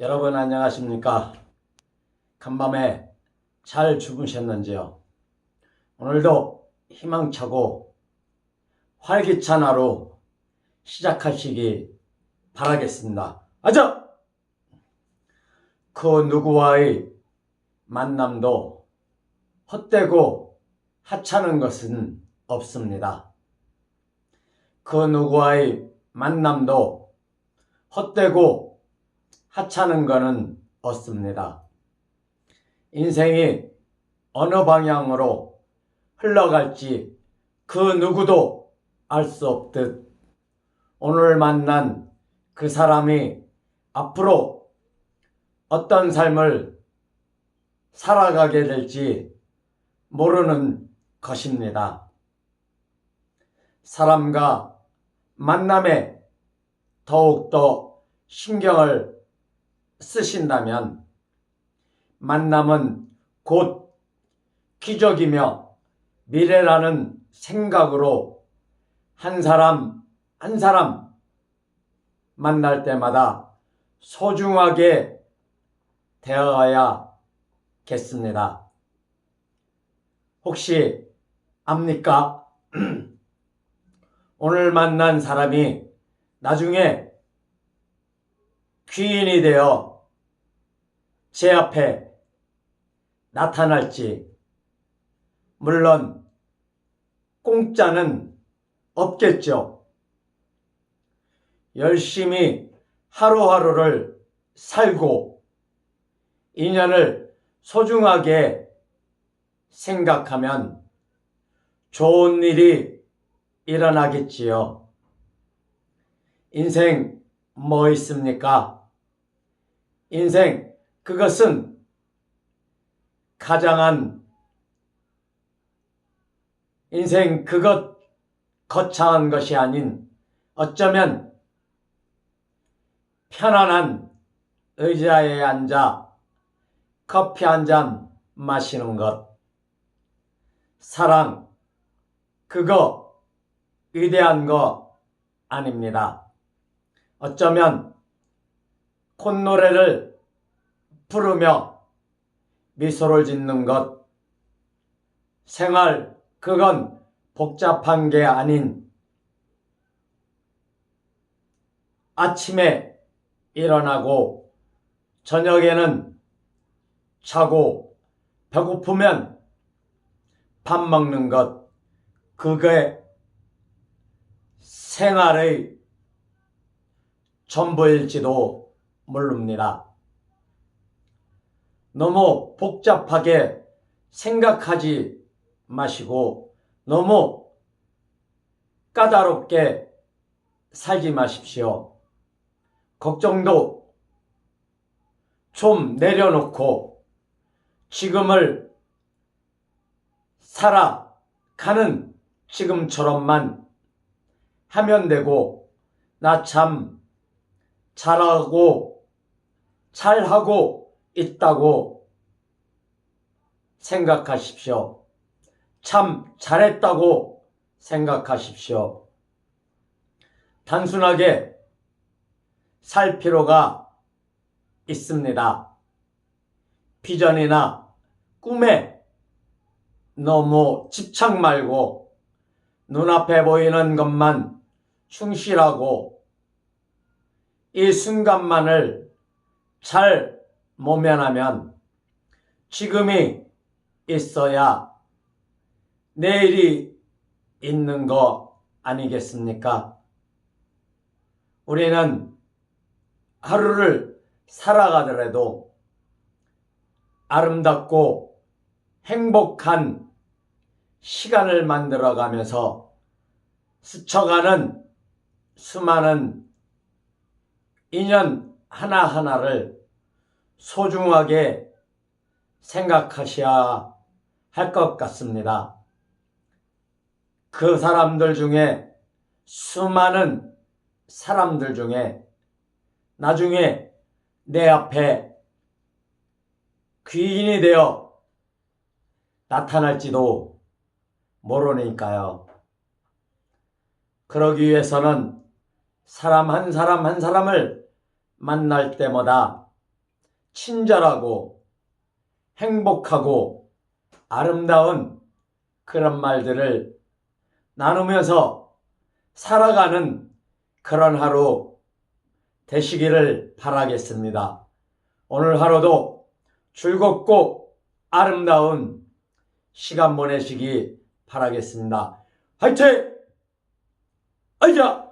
여러분 안녕하십니까? 간밤에 잘 주무셨는지요? 오늘도 희망차고 활기찬 하루 시작하시기 바라겠습니다. 아자! 그 누구와의 만남도 헛되고 하찮은 것은 없습니다. 그 누구와의 만남도 헛되고 하찮은 것은 없습니다. 인생이 어느 방향으로 흘러갈지 그 누구도 알 수 없듯 오늘 만난 그 사람이 앞으로 어떤 삶을 살아가게 될지 모르는 것입니다. 사람과 만남에 더욱더 신경을 쓰신다면 만남은 곧 기적이며 미래라는 생각으로 한 사람 한 사람 만날 때마다 소중하게 대하여야겠습니다. 혹시 압니까? 오늘 만난 사람이 나중에 귀인이 되어 제 앞에 나타날지, 물론 공짜는 없겠죠. 열심히 하루하루를 살고 인연을 소중하게 생각하면 좋은 일이 일어나겠지요. 인생 뭐 있습니까? 인생 그것은 가장한 인생 그것 거창한 것이 아닌 어쩌면 편안한 의자에 앉아 커피 한 잔 마시는 것. 사랑, 그거 위대한 거 아닙니다. 어쩌면 콧노래를 부르며 미소를 짓는 것. 생활, 그건 복잡한 게 아닌 아침에 일어나고 저녁에는 자고 배고프면 밥 먹는 것. 그게 생활의 전부일지도 모릅니다. 너무 복잡하게 생각하지 마시고 너무 까다롭게 살지 마십시오. 걱정도 좀 내려놓고 지금을 살아가는 지금처럼만 하면 되고 나 참 잘하고 잘하고 있다고 생각하십시오. 참 잘했다고 생각하십시오. 단순하게 살 필요가 있습니다. 비전이나 꿈에 너무 집착 말고 눈앞에 보이는 것만 충실하고 이 순간만을 잘 모면하면 지금이 있어야 내일이 있는 거 아니겠습니까? 우리는 하루를 살아가더라도 아름답고 행복한 시간을 만들어 가면서 스쳐가는 수많은 인연 하나하나를 소중하게 생각하셔야 할 것 같습니다. 그 사람들 중에 수많은 사람들 중에 나중에 내 앞에 귀인이 되어 나타날지도 모르니까요. 그러기 위해서는 사람 한 사람 한 사람을 만날 때마다 친절하고 행복하고 아름다운 그런 말들을 나누면서 살아가는 그런 하루 되시기를 바라겠습니다. 오늘 하루도 즐겁고 아름다운 시간 보내시기 바라겠습니다. 화이팅! 아이자!